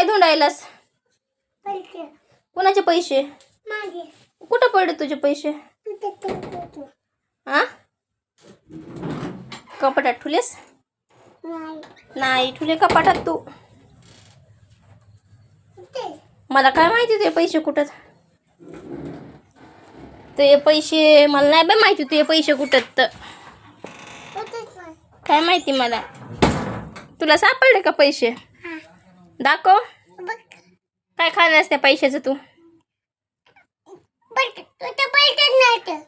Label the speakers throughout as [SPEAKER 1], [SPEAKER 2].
[SPEAKER 1] काय धुंडायलास? कुणाचे पैसे? कुठं पडले तुझे पैसे?
[SPEAKER 2] तुझे
[SPEAKER 1] हा कपाटात ठुलेस?
[SPEAKER 2] नाही.
[SPEAKER 1] ठुले कपाटात तू. मला काय माहिती ते पैसे कुठं? ते पैसे मला नाही बाय माहिती ते पैसे कुठं तर काय माहिती मला? तुला सापडले का पैसे? दाखव. काय खाणार त्या पैशाचं तू?
[SPEAKER 2] पैसे नाही तर.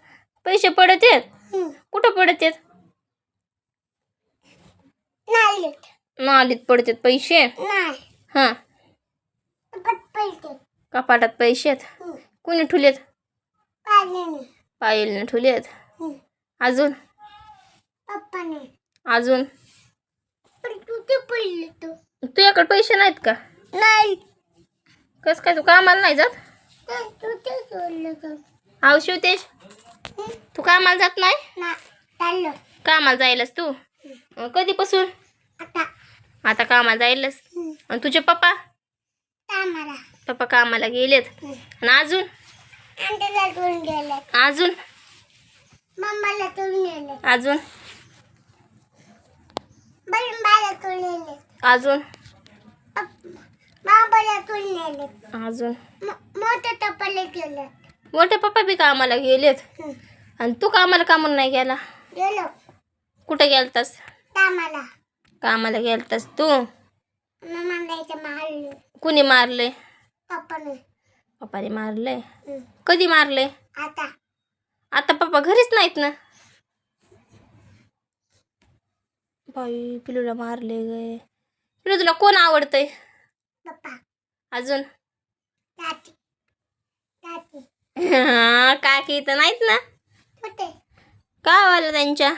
[SPEAKER 1] पैसे पडत आहेत. कुठं पडत आहेत? नालीत. पडत आहेत पैसे? हां. कपाटात पैसे आहेत. कुणी ठुलेत? पायलने. ठुलेत. अजून? अजून? तुझ्याकडे पैसे नाहीत का?
[SPEAKER 2] नाही.
[SPEAKER 1] कस काय तू कामाला नाही जात? आव शिवतेश तू कामाला जात नाही? कामाला जायलास तू? कधीपासून?
[SPEAKER 2] आता.
[SPEAKER 1] आता कामाला जायलास. आणि तुझे पप्पा?
[SPEAKER 2] कामाला.
[SPEAKER 1] पप्पा कामाला गेलेत. आणि अजून? अजून? अजून? अजून? अजून? मोठे पप्पा बी कामाला गेलेत? आणि तू कामाला का म्हणून नाही गेला?
[SPEAKER 2] गेलो.
[SPEAKER 1] कुठे गेलतास?
[SPEAKER 2] कामाला.
[SPEAKER 1] कामाला गेलतास तू? कुणी मारले
[SPEAKER 2] पप्पाने.
[SPEAKER 1] मारले. कधी मारले
[SPEAKER 2] आता.
[SPEAKER 1] आता पप्पा घरीच नाहीत ना? बाई पिलूला मारले गे. तुला कोण आवडतंय? अजून?
[SPEAKER 2] दाती
[SPEAKER 1] काकी तर नाहीत ना? का वाला त्यांच्या?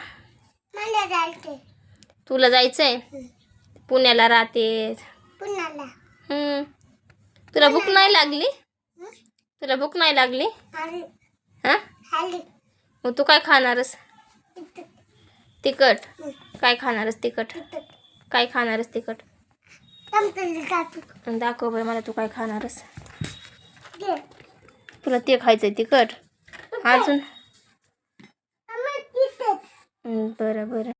[SPEAKER 2] मला जायचे
[SPEAKER 1] तुला जायचंय? पुण्याला राहते. हम्म. तुला भूक नाही लागली?
[SPEAKER 2] हं?
[SPEAKER 1] तुला भूक नाही लागली?
[SPEAKER 2] आली
[SPEAKER 1] हा?
[SPEAKER 2] आली
[SPEAKER 1] मग तू काय खाणारस? तिखट.
[SPEAKER 2] हं.
[SPEAKER 1] काय खाणारस तिखट. काय खाणारस तिखट? दाखव बरं मला तू काय खाणारस. तुला ते खायचंय तिखट. अजून? बरं बरं.